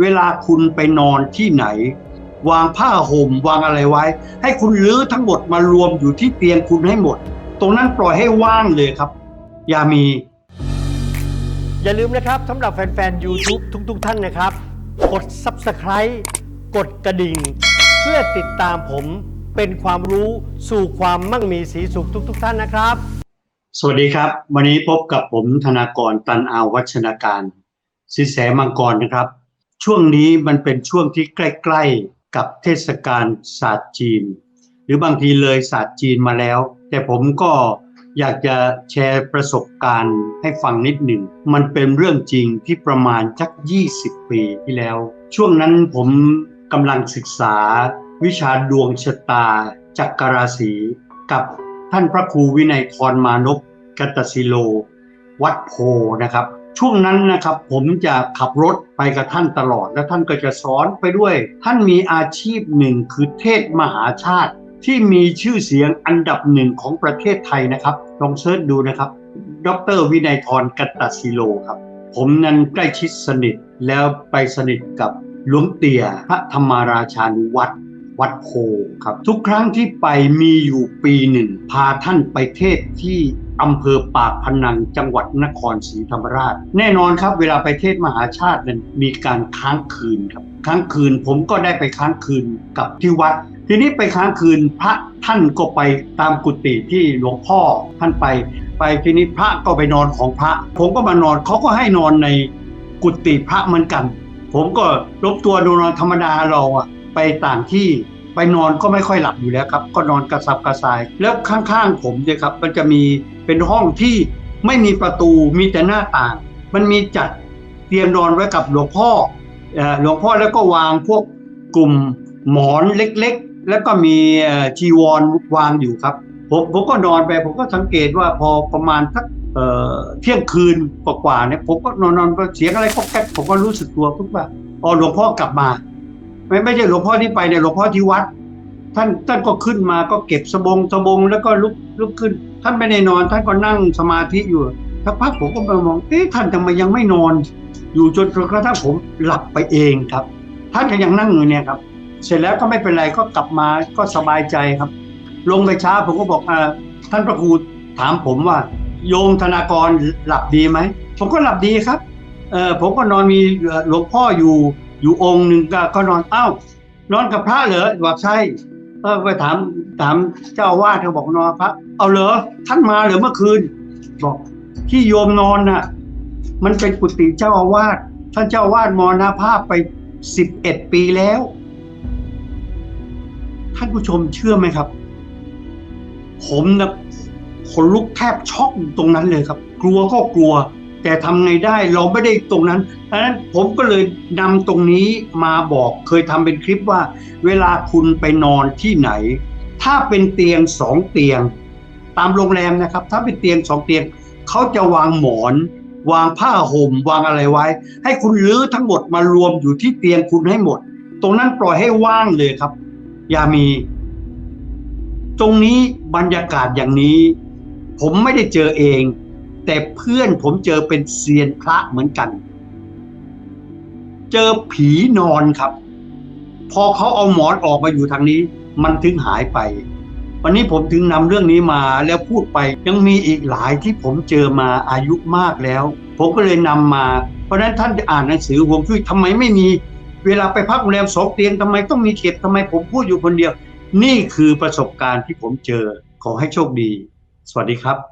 เวลาคุณไปนอนที่ไหน วางผ้าห่มวางอะไรไว้ ให้คุณลื้อทั้งหมดมารวมอยู่ที่เตียงคุณให้หมด ตรงนั้นปล่อยให้ว่างเลยครับ อย่ามี อย่าลืมนะครับสำหรับแฟนๆ YouTube ทุกๆ ท่านนะครับ กด Subscribe กดกระดิ่ง เพื่อติดตามผมเป็นความรู้สู่ความมั่งมีสีสุขทุก ๆ ท่านนะครับ สวัสดีครับ วันนี้พบกับผมธนากรตันอาวัชนาการสินแสมังกรนะครับ ช่วงนี้มันเป็นช่วงที่ใกล้ ๆ กับเทศกาลศาสตร์จีน หรือบางทีเลยศาสตร์จีนมาแล้ว แต่ผมก็อยากจะแชร์ประสบการณ์ให้ฟังนิดหนึ่ง มันเป็นเรื่องจริงที่ประมาณจัก 20 ปีที่แล้ว ช่วงนั้นผมกำลังศึกษา วิชาดวงชะตา จักรราศีกับท่านพระครูวินัยทรมานพกัตตศิโล วัดโพนะครับ ช่วงนั้นนะครับผมจะขับรถไปกับท่านตลอด และท่านก็จะสอนไปด้วย ท่านมีอาชีพหนึ่งคือเทศมหาชาติ ที่มีชื่อเสียงอันดับหนึ่งของประเทศไทยนะครับ ลองเสิร์ชดูนะครับ ดรวินัยทรกัตตศิโลครับ ผมนั้นใกล้ชิดสนิทแล้วไปสนิทกับหลวงเตี่ยพระธรรมาราชานุวัด วัดโพครับ ทุกครั้งที่ไปมีอยู่ปีหนึ่ง พาท่านไปเทศที่อำเภอปากพนังจังหวัดนครศรีธรรมราช แน่นอนครับเวลาไปเทศมหาชาตินั้นมีการค้างคืนครับ ค้างคืนผมก็ได้ไปค้างคืนกับที่วัด ทีนี้ไปค้างคืนพระท่านก็ไปตามกุฏิที่หลวงพ่อท่านไป ไปทีนี้พระก็ไปนอนของพระ ผมก็มานอนเขาก็ให้นอนในกุฏิพระเหมือนกัน ผมก็ลบตัวดูนอนธรรมดาเราอะ ไปต่างที่ไปนอนก็ไม่ค่อยหลับอยู่แล้วครับ ก็นอนกระสับกระส่าย แล้วข้างๆผมเนี่ยครับมันจะมีเป็นห้องที่ไม่มีประตูมีแต่หน้าต่าง มันมีจัดเตียงนอนไว้กับหลวงพ่อเออหลวงพ่อแล้วก็วางพวกกลุ่มหมอนเล็กๆ แล้วก็มีจีวรวางอยู่ครับ ผมผมก็นอนไปผมก็สังเกตว่าพอประมาณสักเออเที่ยงคืนกว่าๆเนี่ยผมก็นอนนอนเสียงอะไรก็แก๊กผมก็รู้สึกตัวปุ๊บว่าอ๋อหลวงพ่อกลับมา ไม่ไม่ใช่หลวงพ่อที่ไปเนี่ยหลวงพ่อที่วัด ท่านท่านก็ขึ้นมาก็เก็บสบงสบงแล้วก็ลุกลุกขึ้น ท่านไม่ได้นอน ท่านก็นั่งสมาธิอยู่สักพักผมก็มามองเอ๊ะท่านทำไมยังไม่นอน อยู่จนกระทั่งผมหลับไปเองครับ ท่านก็ยังนั่งอยู่เนี่ยครับ เสร็จแล้วก็ไม่เป็นไรก็กลับมาก็สบายใจครับ ลงไปช้าผมก็บอกอ่าท่านพระครูถามผมว่า โยมธนากรหลับดีไหมผมก็หลับดีครับเออผมก็นอนมีหลวงพ่ออยู่ อยู่องค์หนึ่งก็ก็นอนเอ้านอนกับพระเหรอบอกใช่เออไปถามถามเจ้าอาวาสเขาบอกนอนพระ เอาเหรอท่านมาเหรอเมื่อคืน บอกที่โยมนอนน่ะ มันเป็นกุฏิเจ้าอาวาสท่านเจ้าอาวาสมรณภาพไปสิบเอ็ดปีแล้ว ท่านผู้ชมเชื่อไหมครับ ผมนะขนลุกแทบช็อกตรงนั้นเลยครับ กลัวก็กลัว แต่ทำไงได้เราไม่ได้ตรงนั้นดังนั้นผมก็เลยนำตรงนี้มาบอกเคยทำเป็นคลิปว่า เวลาคุณไปนอนที่ไหน ถ้าเป็นเตียงสองเตียง ตามโรงแรมนะครับ ถ้าเป็นเตียงสองเตียงเขาจะวางหมอน วางผ้าห่มวางอะไรไว้ ให้คุณรื้อทั้งหมดมารวมอยู่ที่เตียงคุณให้หมด ตรงนั้นปล่อยให้ว่างเลยครับ อย่ามี ตรงนี้บรรยากาศอย่างนี้ ผมไม่ได้เจอเอง แต่เพื่อนผมเจอเป็นเซียนพระเหมือนกัน เจอผีนอนครับ พอเขาเอาหมอนออกมาอยู่ทางนี้ มันถึงหายไป วันนี้ผมถึงนำเรื่องนี้มาแล้วพูดไป ยังมีอีกหลายที่ผมเจอมาอายุมากแล้ว ผมก็เลยนำมา เพราะนั้นท่านจะอ่านหนังสือห่วงจุ้ยทำไมไม่มีเวลาไปพักโรงแรมสองเตียงทำไมต้องมีเก็บทำไมผมพูดอยู่คนเดียว นี่คือประสบการณ์ที่ผมเจอขอให้โชคดี สวัสดีครับ